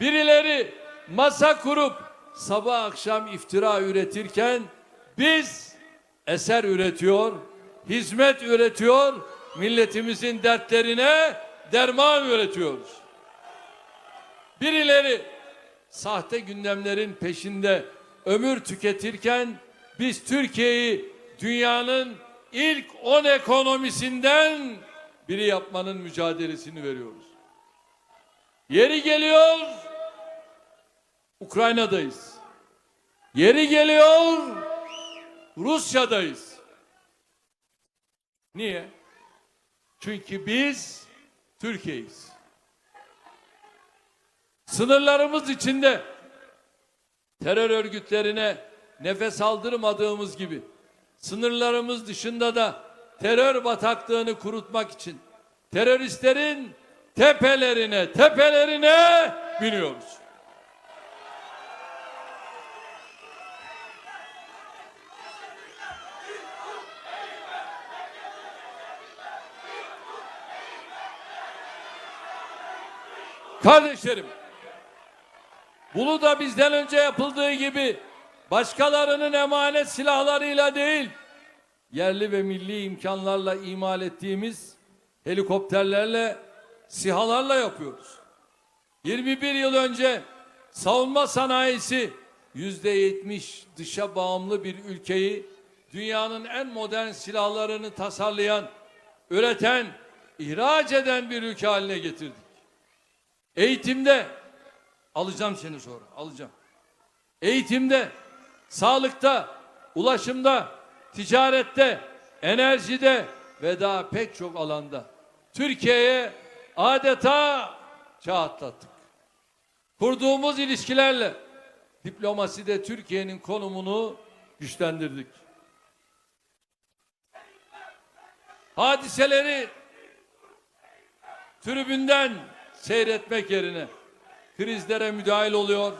Birileri masa kurup sabah akşam iftira üretirken biz eser üretiyor, hizmet üretiyor, milletimizin dertlerine derman üretiyoruz. Birileri sahte gündemlerin peşinde ömür tüketirken biz Türkiye'yi dünyanın ilk 10 ekonomisinden biri yapmanın mücadelesini veriyoruz. Yeri geliyor Ukrayna'dayız. Yeri geliyor Rusya'dayız. Niye? Çünkü biz Türkiye'yiz. Sınırlarımız içinde terör örgütlerine nefes aldırmadığımız gibi sınırlarımız dışında da terör bataklığını kurutmak için teröristlerin tepelerine tepelerine biniyoruz. Kardeşlerim, bunu da bizden önce yapıldığı gibi başkalarının emanet silahlarıyla değil, yerli ve milli imkanlarla imal ettiğimiz helikopterlerle, sihalarla yapıyoruz. 21 yıl önce savunma sanayisi yüzde yetmiş dışa bağımlı bir ülkeyi dünyanın en modern silahlarını tasarlayan, üreten, ihraç eden bir ülke haline getirdik. Eğitimde alacağım seni sonra alacağım. Eğitimde, sağlıkta, ulaşımda, ticarette, enerjide ve daha pek çok alanda Türkiye'ye adeta çağ atlattık. Kurduğumuz ilişkilerle diplomaside Türkiye'nin konumunu güçlendirdik. Hadiseleri tribünden seyretmek yerine krizlere müdahil oluyor,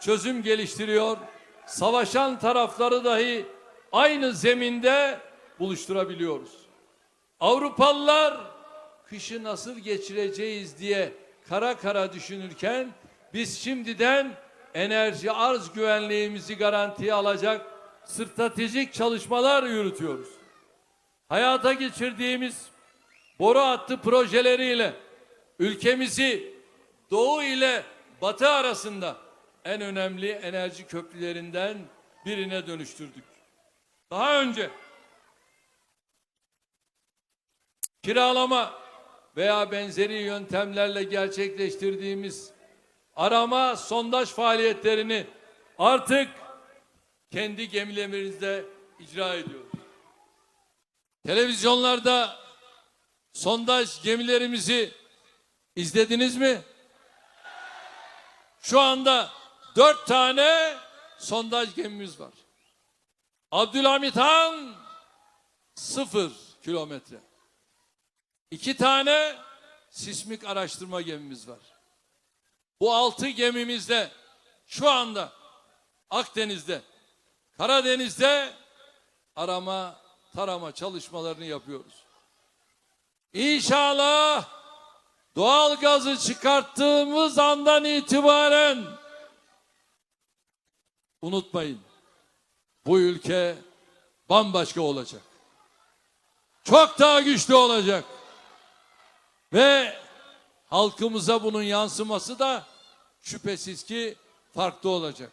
çözüm geliştiriyor, savaşan tarafları dahi aynı zeminde buluşturabiliyoruz. Avrupalılar kışı nasıl geçireceğiz diye kara kara düşünürken biz şimdiden enerji arz güvenliğimizi garantiye alacak stratejik çalışmalar yürütüyoruz. Hayata geçirdiğimiz boru hattı projeleriyle ülkemizi doğu ile batı arasında en önemli enerji köprülerinden birine dönüştürdük. Daha önce kiralama veya benzeri yöntemlerle gerçekleştirdiğimiz arama sondaj faaliyetlerini artık kendi gemilerimizde icra ediyoruz. Televizyonlarda sondaj gemilerimizi izlediniz mi? Şu anda dört tane sondaj gemimiz var. Abdülhamit Han sıfır kilometre. İki tane sismik araştırma gemimiz var. Bu altı gemimizde şu anda Akdeniz'de, Karadeniz'de arama, tarama çalışmalarını yapıyoruz. İnşallah doğal gazı çıkarttığımız andan itibaren unutmayın bu ülke bambaşka olacak. Çok daha güçlü olacak. Ve halkımıza bunun yansıması da şüphesiz ki farklı olacak.